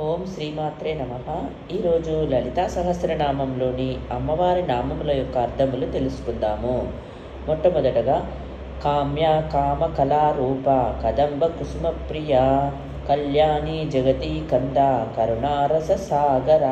ఓం శ్రీమాత్రే నమ. ఈరోజు లలితా సహస్రనామంలోని అమ్మవారి నామముల యొక్క అర్థములు తెలుసుకుందాము. మొట్టమొదటగా కామ్య కామ కళారూప కదంబ కుసుమ ప్రియ కళ్యాణి జగతి కంద కరుణారస సాగర.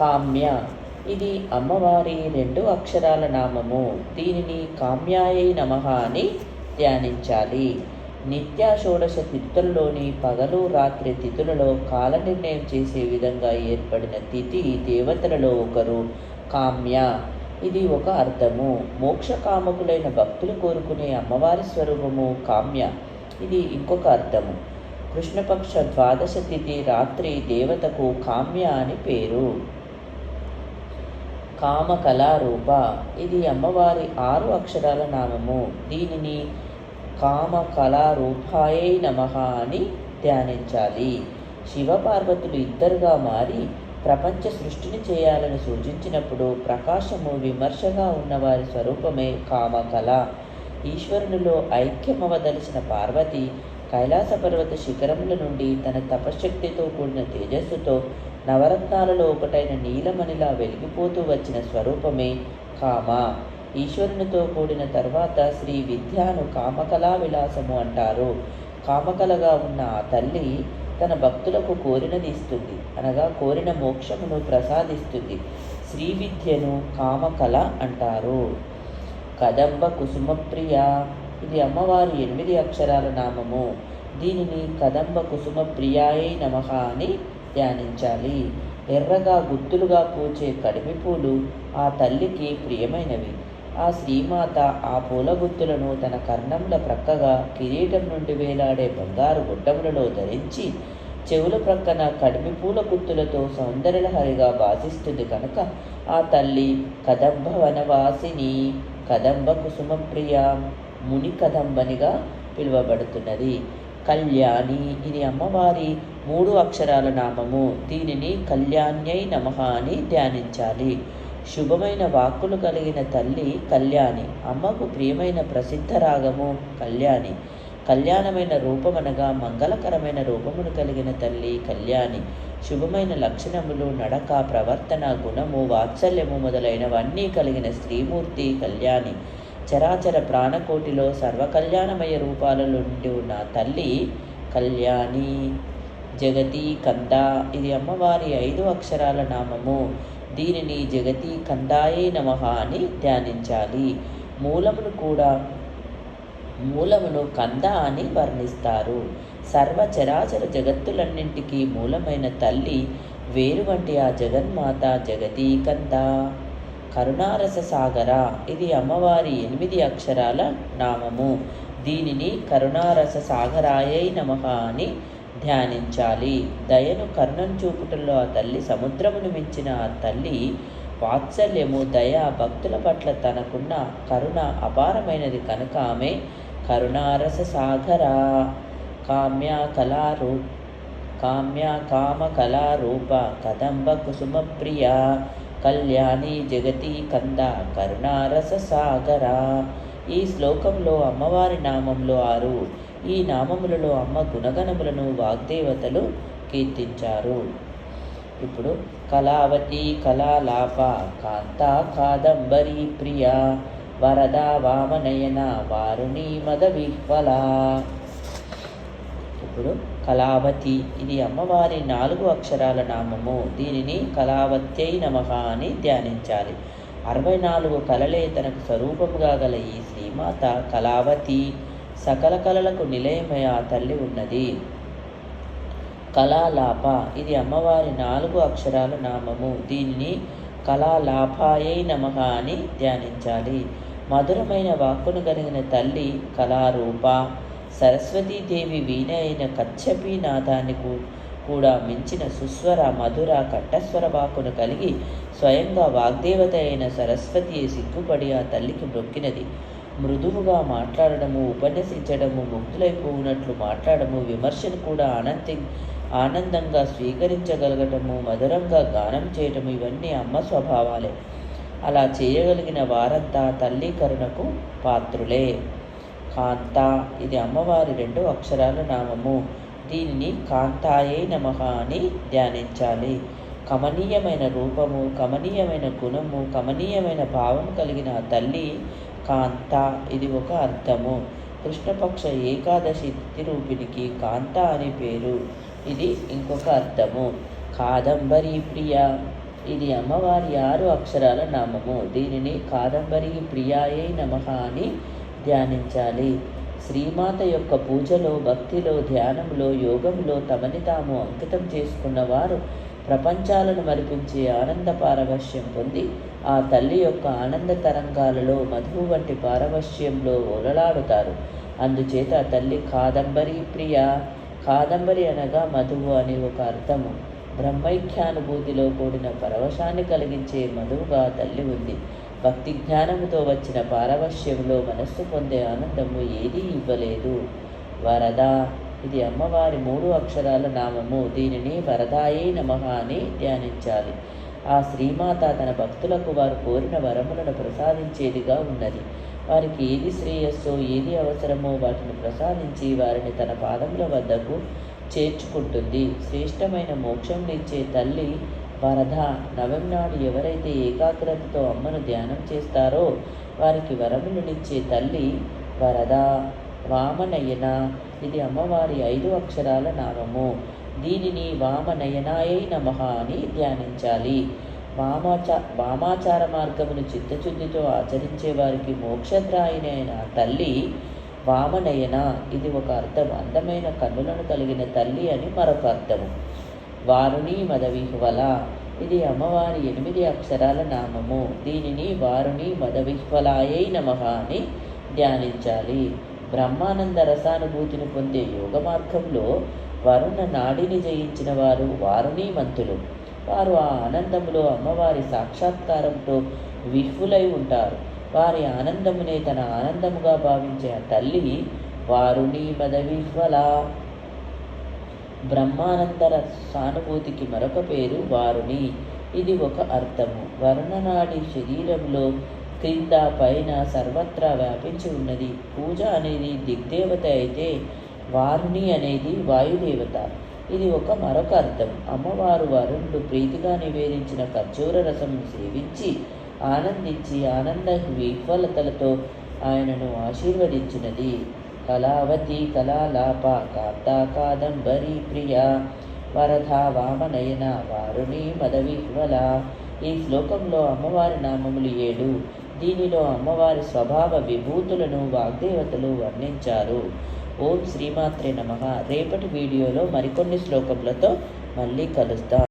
కామ్య ఇది అమ్మవారి రెండు అక్షరాల నామము. దీనిని కామ్యాయై నమః అని ధ్యానించాలి. నిత్య షోడశ తిథుల్లోని పగలు రాత్రి తిథులలో కాల నిర్ణయం చేసే విధంగా ఏర్పడిన తిథి దేవతలలో ఒకరు కామ్య. ఇది ఒక అర్థము. మోక్షకామకులైన భక్తులు కోరుకునే అమ్మవారి స్వరూపము కామ్య. ఇది ఇంకొక అర్థము. కృష్ణపక్ష ద్వాదశ తిథి రాత్రి దేవతకు కామ్య అని పేరు. కామకళారూప. ఇది అమ్మవారి ఆరు అక్షరాల నామము. దీనిని కామ కళారూపాయై నమః అని ధ్యానించాలి. శివపార్వతులు ఇద్దరుగా మారి ప్రపంచ సృష్టిని చేయాలని సూచించినప్పుడు ప్రకాశము విమర్శగా ఉన్నవారి స్వరూపమే కామకళ. ఈశ్వరునిలో ఐక్యమవదలిసిన పార్వతి కైలాస పర్వత శిఖరముల నుండి తన తపశక్తితో కూడిన తేజస్సుతో నవరత్నాలలో ఒకటైన నీలమణిలా వెలిగిపోతూ వచ్చిన స్వరూపమే కామ. ఈశ్వరునితో కూడిన తర్వాత శ్రీ విద్యాను కామకళా విలాసము అంటారు. కామకలగా ఉన్న ఆ తల్లి తన భక్తులకు కోరినది ఇస్తుంది. అనగా కోరిన మోక్షమును ప్రసాదిస్తుంది. శ్రీ విద్యను కామకళ అంటారు. కదంబ కుసుమప్రియ. ఇది అమ్మవారి ఎనిమిది అక్షరాల నామము. దీనిని కదంబ కుసుమప్రియాయే నమః అని ధ్యానించాలి. ఎర్రగా గుత్తులుగా పూచే కడిమి పూలు ఆ తల్లికి ప్రియమైనవి. ఆ శ్రీమాత ఆ పూల గుత్తులను తన కర్ణముల ప్రక్కగా కిరీటం నుండి వేలాడే బంగారు గుడ్డములలో ధరించి చెవుల ప్రక్కన కడిమి పూల గుత్తులతో సౌందర్యలహరిగా భాసిస్తుంది కనుక ఆ తల్లి కదంబ వనవాసిని కదంబ కుసుమప్రియ ముని కదంబనిగా పిలువబడుతున్నది. కళ్యాణి ఇది అమ్మవారి మూడు అక్షరాల నామము. దీనిని కళ్యాణ్యై నమః అని ధ్యానించాలి. శుభమైన వాక్కులు కలిగిన తల్లి కళ్యాణి. అమ్మకు ప్రియమైన ప్రసిద్ధ రాగము కళ్యాణి. కళ్యాణమైన రూపమనగా మంగళకరమైన రూపమును కలిగిన తల్లి కళ్యాణి. శుభమైన లక్షణములు నడక ప్రవర్తన గుణము వాత్సల్యము మొదలైనవన్నీ కలిగిన స్త్రీమూర్తి కళ్యాణి. చరాచర ప్రాణకోటిలో సర్వకళ్యాణమయ రూపాలలో ఉండి ఉన్న తల్లి కళ్యాణి. జగతి కంద. ఇది అమ్మవారి ఐదు అక్షరాల నామము. దీనిని జగతి కందాయే నమః అని ధ్యానించాలి. మూలమును కూడా మూలమును కంద అని వర్ణిస్తారు. సర్వచరాచర జగత్తులన్నింటికీ మూలమైన తల్లి వేరు వంటి ఆ జగన్మాత జగతి కంద. కరుణారస సాగర ఇది అమ్మవారి ఎనిమిది అక్షరాల నామము. దీనిని కరుణారస సాగరాయై నమః అని ధ్యానించాలి. దయను కర్ణం చూపుటలో ఆ తల్లి సముద్రమును మించిన ఆ తల్లి వాత్సల్యము దయ భక్తుల పట్ల తనకున్న కరుణ అపారమైనది కనుక ఆమె కరుణారస సాగర. కామ్య కళారూ కామ్య కామ కళారూప కదంబ కుసుమ ప్రియ కళ్యాణి జగతి కంద కరుణారస సాగర. ఈ శ్లోకంలో అమ్మవారి నామంలో ఆరు ఈ నామములలో అమ్మ గుణగణములను వాగ్దేవతలు కీర్తించారు. ఇప్పుడు కళావతి కళాలాప కాంత కాదంబరి ప్రియ వరద వామనయన వారుణి మద విహ్వల. ఇప్పుడు కళావతి ఇది అమ్మవారి నాలుగు అక్షరాల నామము. దీనిని కళావత్యై నమః అని ధ్యానించాలి. అరవై నాలుగు కళలే తనకు స్వరూపముగా గల ఈ శ్రీమాత కళావతి. సకల కళలకు నిలయమై ఆ తల్లి ఉన్నది. కళాలాప. ఇది అమ్మవారి నాలుగు అక్షరాల నామము. దీనిని కళాలాపాయై నమ అని ధ్యానించాలి. మధురమైన వాక్కును కలిగిన తల్లి కళారూప. సరస్వతీదేవి వీణ అయిన కచ్చపి నాదాన్ని కూడా మించిన సుస్వర మధుర కంఠస్వర వాక్కును కలిగి స్వయంగా వాగ్దేవత అయిన సరస్వతి సిగ్గుపడి ఆ తల్లికి మొక్కినది. మృదువుగా మాట్లాడడము ఉపన్యసించడము ముగ్ధులైపోయినట్లు మాట్లాడము విమర్శను కూడా ఆనంది ఆనందంగా స్వీకరించగలగటము మధురంగా గానం చేయటము ఇవన్నీ అమ్మ స్వభావాలే. అలా చేయగలిగిన వారంతా తల్లి కరుణకు పాత్రులే. కాంత ఇది అమ్మవారి రెండు అక్షరాల నామము. దీనిని కాంతాయే నమ అని ధ్యానించాలి. కమనీయమైన రూపము కమనీయమైన గుణము కమనీయమైన భావం కలిగిన తల్లి కాంత ఇది ఒక అర్థము. కృష్ణపక్ష ఏకాదశి తిథి కాంత అని పేరు. ఇది ఇంకొక అర్థము. కాదంబరి ప్రియ. ఇది అమ్మవారి ఆరు అక్షరాల నామము. దీనిని కాదంబరి ప్రియాయే నమః అని ధ్యానించాలి. శ్రీమాత యొక్క పూజలో భక్తిలో ధ్యానంలో యోగంలో తమని తాము అంకితం చేసుకున్న వారు ప్రపంచాలను మరిపించే ఆనంద పారవశ్యం పొంది ఆ తల్లి యొక్క ఆనంద తరంగాలలో మధువు వంటి పారవశ్యంలో ఓలలాడుతారు. అందుచేత తల్లి కాదంబరి ప్రియ. కాదంబరి అనగా మధువు అని ఒక అర్థము. బ్రహ్మైక్యానుభూతిలో కూడిన పరవశాన్ని కలిగించే మధువుగా తల్లి ఉంది. భక్తి జ్ఞానముతో వచ్చిన పారవశ్యంలో మనస్సు పొందే ఆనందము ఏదీ ఇవ్వలేదు. వరద ఇది అమ్మవారి మూడు అక్షరాల నామము. దీనిని వరదాయే నమః అని ధ్యానించాలి. ఆ శ్రీమాత తన భక్తులకు వారు కోరిన వరములను ప్రసాదించేదిగా ఉన్నది. వారికి ఏది శ్రేయస్సో ఏది అవసరమో వాటిని ప్రసాదించి వారిని తన పాదముల వద్దకు చేర్చుకుంటుంది. శ్రేష్టమైన మోక్షం ఇచ్చే తల్లి వరద నవం నాడు ఎవరైతే ఏకాగ్రతతో అమ్మను ధ్యానం చేస్తారో వారికి వరములనిచ్చే తల్లి వరద. వామనయన ఇది అమ్మవారి ఐదు అక్షరాల నామము. దీనిని వామనయనాయై నమః అని ధ్యానించాలి. వామాచ వామాచార మార్గమును చిత్తశుద్ధితో ఆచరించే వారికి మోక్షద్రాయినైన తల్లి వామనయన. ఇది ఒక అర్థం అందమైన కన్నులను కలిగిన తల్లి అని మరొక అర్థము. వారుణి మదవిహ్వల ఇది అమ్మవారి ఎనిమిది అక్షరాల నామము. దీనిని వారుణి మదవిహ్వలాయై నమః అని ధ్యానించాలి. బ్రహ్మానంద రసానుభూతిని పొందే యోగ మార్గంలో వరుణ నాడిని జయించిన వారు వారుణీమంతులు వారు ఆ ఆనందములో అమ్మవారి సాక్షాత్కారంతో విహ్వులై ఉంటారు. వారి ఆనందమునే తన ఆనందముగా భావించే తల్లి వారుని మదవిహ్వల బ్రహ్మానందర సానుభూతికి మరొక పేరు వారుని ఇది ఒక అర్థము. వరుణనాడి శరీరంలో క్రింద పైన సర్వత్రా వ్యాపించి ఉన్నది. పూజ అనేది దిగ్దేవత అయితే వారుణి అనేది వాయుదేవత. ఇది ఒక మరొక అర్థం. అమ్మవారు వరుణుడు ప్రీతిగా నివేదించిన ఖర్జూర రసం సేవించి ఆనందించి ఆనంద విఫలతలతో ఆయనను ఆశీర్వదించినది. కళావతి కళాలాప కాంతా కాదంబరి ప్రియ వరధ వామనయన వారుణి మదవిహ్వల. ఈ శ్లోకంలో అమ్మవారి నామములు ఏడు. దీనిలో అమ్మవారి స్వభావ విభూతులను వాగ్దేవతలు వర్ణించారు. ఓం శ్రీమాత్రే నమ. రేపటి వీడియోలో మరికొన్ని శ్లోకములతో మళ్ళీ కలుస్తాం